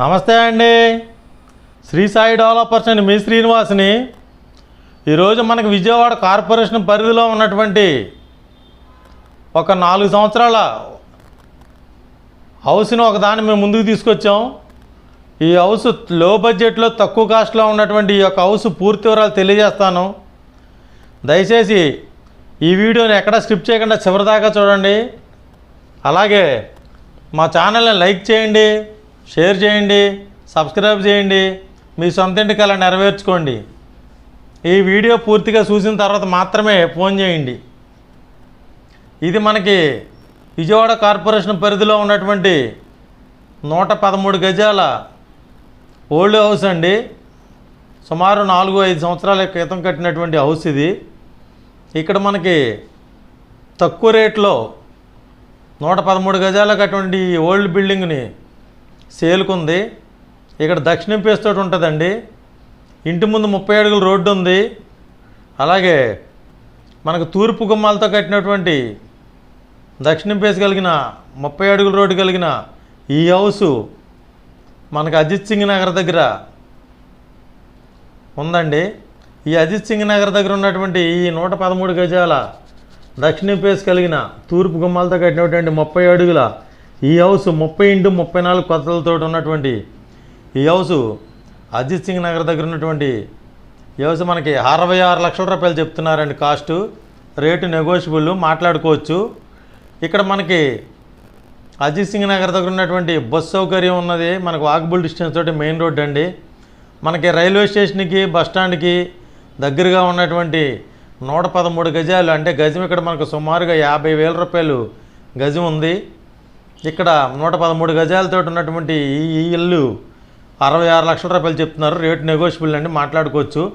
నమస్తే అండి. శ్రీ సాయి డెవలపర్స్ అండి మీ శ్రీనివాస్ని. ఈరోజు మనకు విజయవాడ కార్పొరేషన్ పరిధిలో ఉన్నటువంటి ఒక నాలుగు సంవత్సరాల హౌస్ని ఒకదాన్ని మేము ముందుకు తీసుకొచ్చాం. ఈ హౌస్లో బడ్జెట్లో తక్కువ కాస్ట్లో ఉన్నటువంటి ఈ యొక్క హౌస్ పూర్తి వివరాలు తెలియజేస్తాను. దయచేసి ఈ వీడియోని ఎక్కడ స్కిప్ చేయకుండా చివరిదాకా చూడండి. అలాగే మా ఛానల్ని లైక్ చేయండి. షేర్ చేయండి సబ్స్క్రైబ్ చేయండి మీ సొంత ఇంటికి అలా నెరవేర్చుకోండి. ఈ వీడియో పూర్తిగా చూసిన తర్వాత మాత్రమే ఫోన్ చేయండి. ఇది మనకి విజయవాడ కార్పొరేషన్ పరిధిలో ఉన్నటువంటి నూట పదమూడు గజాల ఓల్డ్ హౌస్ అండి. సుమారు నాలుగు ఐదు సంవత్సరాల క్రితం కట్టినటువంటి హౌస్ ఇది. ఇక్కడ మనకి తక్కువ రేట్లో నూట పదమూడు గజాల అటువంటి ఈ ఓల్డ్ బిల్డింగ్ని సేలుకుంది. ఇక్కడ దక్షిణం పేస్ తోటి ఉంటుందండి. ఇంటి ముందు ముప్పై అడుగుల రోడ్డు ఉంది. అలాగే మనకు తూర్పు గుమ్మాలతో కట్టినటువంటి దక్షిణం పేస్ కలిగిన ముప్పై అడుగుల రోడ్డు కలిగిన ఈ హౌసు మనకు అజిత్ సింగ్ నగర్ దగ్గర ఉందండి. ఈ అజిత్ సింగ్ నగర్ దగ్గర ఉన్నటువంటి ఈ నూట పదమూడు గజాల దక్షిణ పేస్ కలిగిన తూర్పు గుమ్మాలతో కట్టినటువంటి ముప్పై అడుగుల ఈ హౌస్ ముప్పై ఇంటూ ముప్పై నాలుగు కొత్తలతో ఉన్నటువంటి ఈ హౌస్ అజిత్ సింగ్ నగర్ దగ్గర ఉన్నటువంటి ఈ హౌస్ మనకి అరవై ఆరు లక్షల రూపాయలు చెప్తున్నారండి కాస్టు. రేటు నెగోషియబుల్ మాట్లాడుకోవచ్చు. ఇక్కడ మనకి అజిత్ సింగ్ నగర్ దగ్గర ఉన్నటువంటి బస్ సౌకర్యం ఉన్నది. మనకు వాకబుల్ డిస్టెన్స్ తోటి మెయిన్ రోడ్ అండి. మనకి రైల్వే స్టేషన్కి బస్ స్టాండ్కి దగ్గరగా ఉన్నటువంటి నూట పదమూడు గజాలు అంటే గజం ఇక్కడ మనకు సుమారుగా యాభై వేల రూపాయలు గజం ఉంది. ఇక్కడ నూట పదమూడు గజాలతో ఉన్నటువంటి ఈ ఈ ఇల్లు అరవై ఆరు లక్షల రూపాయలు చెప్తున్నారు. రేటు నెగోషియబుల్ అండి మాట్లాడుకోవచ్చు.